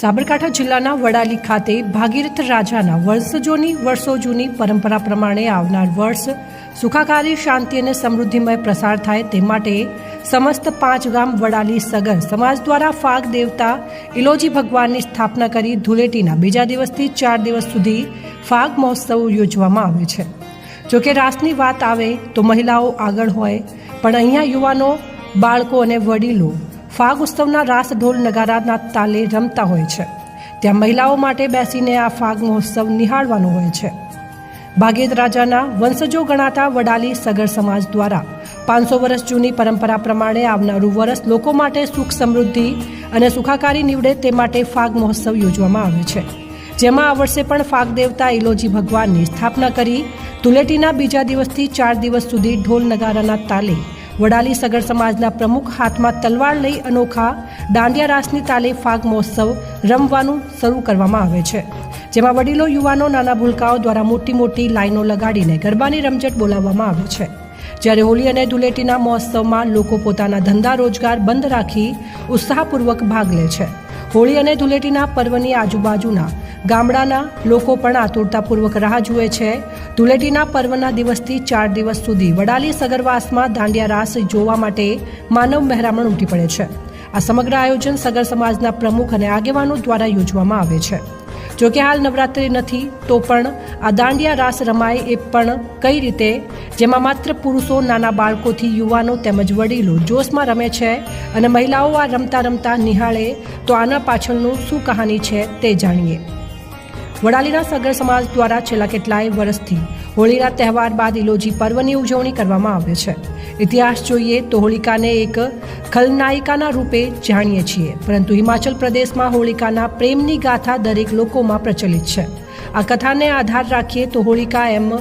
સાબરકાંઠા જિલ્લાના વડાલી ખાતે ભાગીરથ રાજાના વર્ષજોની વર્ષો જૂની પરંપરા પ્રમાણે આવનાર વર્ષ સુખાકારી, શાંતિ અને સમૃદ્ધિમય પ્રસાર થાય તે માટે સમસ્ત પાંચ ગામ વડાલી સગર સમાજ દ્વારા ફાગ દેવતા ઇલોજી ભગવાનની સ્થાપના કરી ધૂળેટીના બીજા દિવસથી ચાર દિવસ સુધી ફાગ મહોત્સવ યોજવામાં આવે છે. જોકે રાસની વાત આવે તો મહિલાઓ આગળ હોય, પણ અહીંયા યુવાનો, બાળકો અને વડીલો ફાગ ઉત્સવના રાસ ઢોલ નગારાના તાલે રમતા હોય છે. ત્યાં મહિલાઓ માટે બેસીને આ ફાગ મહોત્સવ નિહાળવાનો હોય છે. ભાગેદ રાજાના વંશજો ગણાતા વડાલી સગર સમાજ દ્વારા પાંચસો વર્ષ જૂની પરંપરા પ્રમાણે આવનારું વર્ષ લોકો માટે સુખ સમૃદ્ધિ અને સુખાકારી નીવડે તે માટે ફાગ મહોત્સવ યોજવામાં આવે છે. જેમાં આ વર્ષે પણ ફાગ દેવતા ઇલોજી ભગવાનની સ્થાપના કરી ધૂળેટીના બીજા દિવસથી ચાર દિવસ સુધી ઢોલ નગારાના તાલે વડાલી સગર સમાજના પ્રમુખ હાથમાં તલવાર લઈ અનોખા દાંડિયા રાસની તાલે ફાગ મહોત્સવ રમવાનું શરૂ કરવામાં આવે છે. જેમાં વડીલો, યુવાનો, નાના ભૂલકાઓ દ્વારા મોટી મોટી લાઈનો લગાડીને ગરબાની રમઝટ બોલાવવામાં આવે છે. જ્યારે હોળી અને ધૂળેટીના મહોત્સવમાં લોકો પોતાના ધંધા રોજગાર બંધ રાખી ઉત્સાહપૂર્વક ભાગ લે છે. હોળી અને ધૂળેટીના પર્વની આજુબાજુના ગામડાના લોકો પણ આતુરતાપૂર્વક રાહ જુએ છે. ધૂળેટીના પર્વના દિવસથી ચાર દિવસ સુધી વડાલી સગરવાસમાં દાંડિયા રાસ જોવા માટે માનવ મહેરામણ ઉમટી પડે છે. આ સમગ્ર આયોજન સગર સમાજના પ્રમુખ અને આગેવાનો દ્વારા યોજવામાં આવે છે. જોકે હાલ નવરાત્રિ નથી, તો પણ આ દાંડિયા રાસ રમાય એ પણ કઈ રીતે? જેમાં માત્ર પુરુષો, નાના બાળકોથી યુવાનો તેમજ વડીલો જોશમાં રમે છે અને મહિલાઓ આ રમતા રમતા નિહાળે, તો આના પાછળનું શું કહાની છે તે જાણીએ. વડાલીના સગર સમાજ દ્વારા છેલ્લા કેટલાય વર્ષથી હોળીના તહેવાર બાદ ઇલોજી પર્વની ઉજવણી કરવામાં આવે છે. ઇતિહાસ જોઈએ તો હોલિકાને એક ખલનાયિકાના રૂપે જાણીએ છીએ, પરંતુ હિમાચલ પ્રદેશમાં હોલિકાના પ્રેમની ગાથા દરેક લોકોમાં પ્રચલિત છે. આ કથાને આધાર રાખીએ તો હોળિકા એમ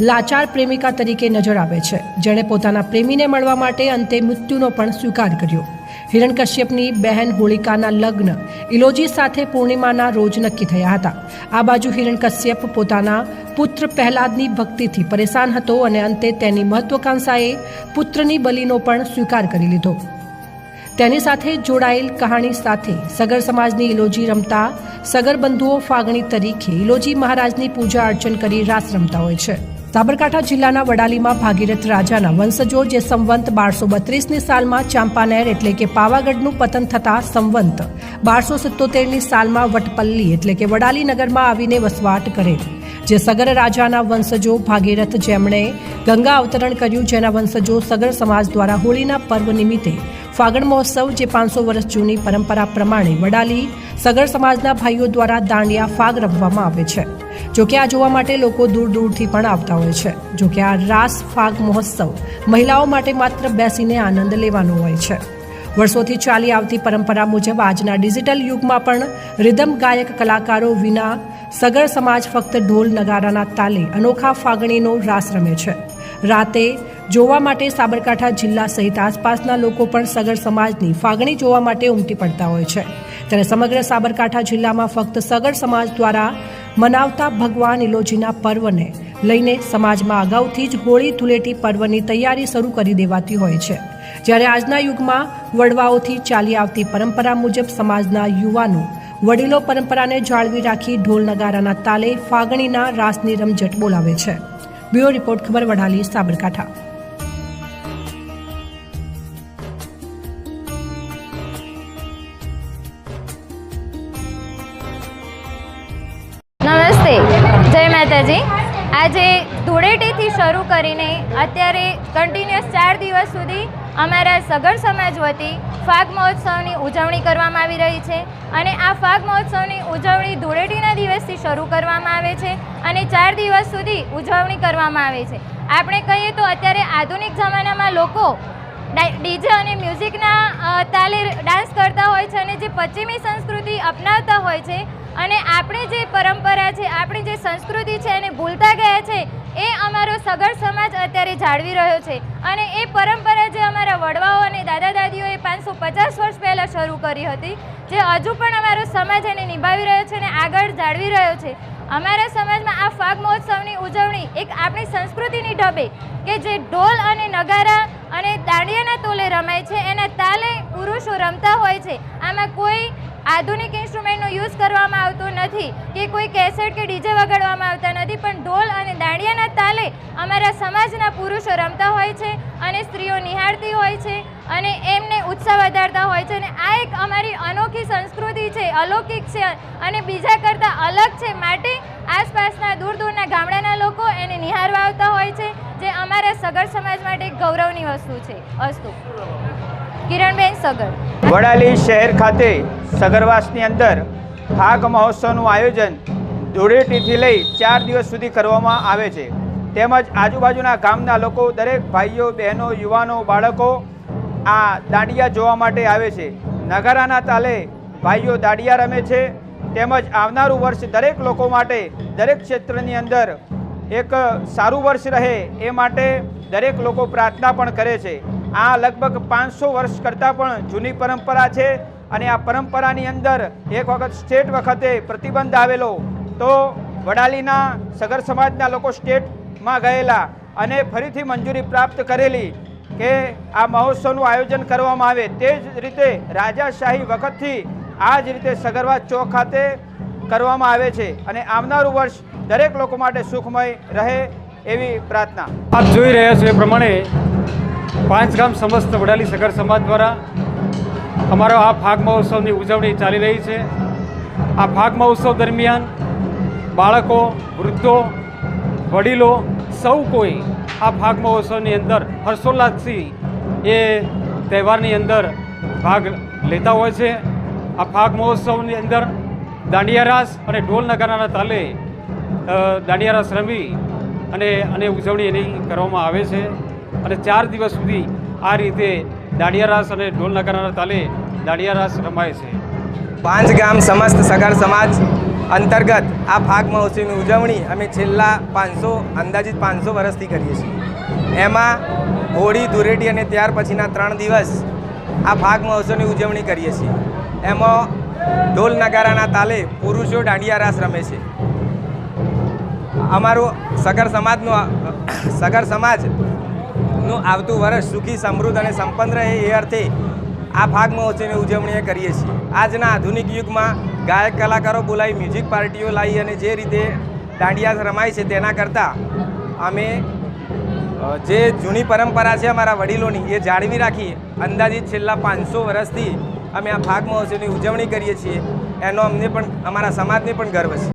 લાચાર પ્રેમિકા તરીકે નજર આવે છે. જેણે પોતાના પ્રેમીને મળવા માટે અંતે મૃત્યુનો પણ સ્વીકાર કર્યો. હિરણકશ્યપની બહેન હોળિકાના લગ્ન ઇલોજી સાથે પૂર્ણિમાના રોજ નક્કી થયા હતા. આ બાજુ હિરણકશ્યપ પોતાના પુત્ર પ્રહલાદની ભક્તિથી પરેશાન હતો અને અંતે તેની મહત્વાકાંક્ષાએ પુત્રની બલિનો પણ સ્વીકાર કરી લીધો. તેની સાથે જોડાયેલ કહાણી સાથે સગર સમાજની ઇલોજી રમતા સગર બંધુઓ ફાગણી તરીકે ઇલોજી મહારાજની પૂજા અર્ચન કરી રાસ રમતા હોય છે. સાબરકાંઠા જિલ્લાના વડાલીમાં ભાગીરથ રાજાના વંશજો જે સંવંત બારસો બત્રીસની સાલમાં ચાંપાનેર એટલે કે પાવાગઢનું પતન થતા સંવંત બારસો સિત્તોતેરની સાલમાં વટપલ્લી એટલે કે વડાલી નગરમાં આવીને વસવાટ કરે. જે સગર રાજાના વંશજો ભાગીરથ જેમણે ગંગા અવતરણ કર્યું, જેના વંશજો સગર સમાજ દ્વારા હોળીના પર્વ નિમિત્તે ફાગણ મહોત્સવ, જે પાંચસો વર્ષ જૂની પરંપરા પ્રમાણે વડાલી સગર સમાજના ભાઈઓ દ્વારા દાંડિયા ફાગ રમવામાં આવે છે. જોકે આ જોવા માટે લોકો દૂર દૂરથી પણ આવતા હોય છે. જોકે આ રાસ ફાગ મહોત્સવ મહિલાઓ માટે માત્ર બેસીને આનંદ લેવાનો હોય છે. વર્ષોથી ચાલી આવતી પરંપરા મુજબ આજના ડિજિટલ યુગમાં પણ રિધમ ગાયક કલાકારો વિના સગર સમાજ ફક્ત ઢોલ નગારાના તાલે અનોખા ફાગણીનો રાસ રમે છે. રાતે જોવા માટે સાબરકાંઠા જિલ્લા સહિત આસપાસના લોકો પણ સગર સમાજની ફાગણી જોવા માટે ઉમટી પડતા હોય છે. ત્યારે સમગ્ર સાબરકાંઠા જિલ્લામાં ફક્ત સગર સમાજ દ્વારા મનાવતા ભગવાન ઇલોજીના પર્વને લઈને સમાજમાં અગાઉથી જ હોળી ધૂળેટી પર્વની તૈયારી શરૂ કરી દેવાતી હોય છે. જ્યારે આજના યુગમાં વડવાઓથી ચાલી આવતી પરંપરા મુજબ સમાજના યુવાનો વડીલો પરંપરાને જાળવી રાખી ઢોલ નગારાના તાલે ફાગણીના રાસની રમઝટ બોલાવે છે. બ્યુરો રિપોર્ટ, ખબર વડાલી, સાબરકાંઠા. માતાજી આજે ધૂળેટીથી શરૂ કરીને અત્યારે કન્ટિન્યુઅસ ચાર દિવસ સુધી અમારા સગર સમાજ વતી ફાગ મહોત્સવની ઉજવણી કરવામાં આવી રહી છે અને આ ફાગ મહોત્સવની ઉજવણી ધૂળેટીના દિવસથી શરૂ કરવામાં આવે છે અને ચાર દિવસ સુધી ઉજવણી કરવામાં આવે છે. આપણે કહીએ તો અત્યારે આધુનિક જમાનામાં લોકો ડીજે અને મ્યુઝિકના તાલે ડાન્સ કરતા હોય છે અને જે પશ્ચિમી સંસ્કૃતિ અપનાવતા હોય છે અને આપણી જે પરંપરા છે, આપણી જે સંસ્કૃતિ છે એને ભૂલતા ગયા છે, એ અમારો સગર સમાજ અત્યારે જાળવી રહ્યો છે. અને એ પરંપરા જે અમારા વડવાઓ અને દાદા દાદીઓએ પાંચસો પચાસ વર્ષ પહેલાં શરૂ કરી હતી, જે હજુ પણ અમારો સમાજ એને નિભાવી રહ્યો છે અને આગળ જાળવી રહ્યો છે. અમારા સમાજમાં આ ફાગ મહોત્સવની ઉજવણી એક આપણી સંસ્કૃતિની ઢબે કે જે ઢોલ અને નગારા અને દાંડિયાના તોલે રમાય છે, એના તાલે પુરુષો રમતા હોય છે. આમાં કોઈ આધુનિક ઇન્સ્ટ્રુમેન્ટનો યુઝ કરવામાં આવતો નથી કે કોઈ કેસેટ કે ડીજે વગાડવામાં આવતા નથી, પણ ઢોલ અને દાંડિયાના તાલે અમારા સમાજના પુરુષો રમતા હોય છે અને સ્ત્રીઓ નિહાળતી હોય છે અને એમને ઉત્સાહ વધારતા હોય છે. અને આ એક અમારી અનોખી સંસ્કૃતિ છે, અલૌકિક છે અને બીજા કરતાં અલગ છે. માટે આસપાસના દૂર દૂરના ગામડાના લોકો એને નિહાળવા આવતા હોય છે, જે અમારા સગર સમાજ માટે ગૌરવની વસ્તુ છે અસ્તુ કિરણબેન સગર. વડાલી શહેર ખાતે સગરવાસની અંદર ફાગ મહોત્સવનું આયોજન ધૂળેટીથી લઈ ચાર દિવસ સુધી કરવામાં આવે છે. તેમજ આજુબાજુના ગામના લોકો, દરેક ભાઈઓ, બહેનો, યુવાનો, બાળકો આ દાંડિયા જોવા માટે આવે છે. નગારાના તાલે ભાઈઓ દાંડિયા રમે છે. તેમજ આવનારું વર્ષ દરેક લોકો માટે, દરેક ક્ષેત્રની અંદર એક સારું વર્ષ રહે એ માટે દરેક લોકો પ્રાર્થના પણ કરે છે. આ લગભગ પાંચસો વર્ષ કરતાં પણ જૂની પરંપરા છે અને આ પરંપરાની અંદર એક વખત સ્ટેટ વખતે પ્રતિબંધ આવેલો. તો વડાલીના સગર સમાજના લોકો સ્ટેટમાં ગયેલા અને ફરીથી મંજૂરી પ્રાપ્ત કરેલી કે આ મહોત્સવનું આયોજન કરવામાં આવે તે જ રીતે રાજાશાહી વખતથી આ જ રીતે સગરવા ચોક ખાતે કરવામાં આવે છે અને આવનારું વર્ષ દરેક લોકો માટે સુખમય રહે એવી પ્રાર્થના. આપ જોઈ રહ્યા છો એ પ્રમાણે પાંચ ગામ સમસ્ત વડાલી સગર સમાજ દ્વારા અમારો આ ફાગ મહોત્સવની ઉજવણી ચાલી રહી છે. આ ફાગ મહોત્સવ દરમિયાન બાળકો, વૃદ્ધો, વડીલો, સૌ કોઈ આ ફાગ મહોત્સવની અંદર હર્ષોલ્લાસથી એ તહેવારની અંદર ભાગ લેતા હોય છે. આ ફાગ મહોત્સવની અંદર દાંડિયા રાસ અને ઢોલ નગારાના તાલે દાંડિયા રાસ રમી અને અને ઉજવણી એની કરવામાં આવે છે. અને ચાર દિવસ સુધી આ રીતે દાંડિયા રાસ અને ઢોલ નગારાના તાલે દાંડિયા રાસ રમાય છે. પાંચ ગામ સમસ્ત સગર સમાજ અંતર્ગત આ ફાગ મહોત્સવની ઉજવણી અમે છેલ્લા પાંચસો, અંદાજિત પાંચસો વર્ષથી કરીએ છીએ. એમાં હોળી, ધૂળેટી અને ત્યાર પછીના ત્રણ દિવસ આ ફાગ મહોત્સવની ઉજવણી કરીએ છીએ. એમાં ઢોલ નગારાના તાલે પુરુષો દાંડિયા રાસ રમે છે. અમારું સગર સમાજનું સગર સગર સમાજનું આવતું વર્ષ સુખી, સમૃદ્ધ અને સંપન્ન રહે એ અર્થે આ ભાગ મહોત્સવની ઉજવણી કરીએ છીએ. આજના આધુનિક યુગમાં ગાયક કલાકારો બોલાવી મ્યુઝિક પાર્ટીઓ લાવી અને જે રીતે દાંડિયા રમાય છે તેના કરતાં અમે જે જૂની પરંપરા છે અમારા વડીલોની એ જાળવી રાખી અંદાજિત છેલ્લા પાંચસો વર્ષથી અમે આ ભાગ મહોત્સવની ઉજવણી કરીએ છીએ. એનો અમને પણ, અમારા સમાજને પણ ગર્વ છે.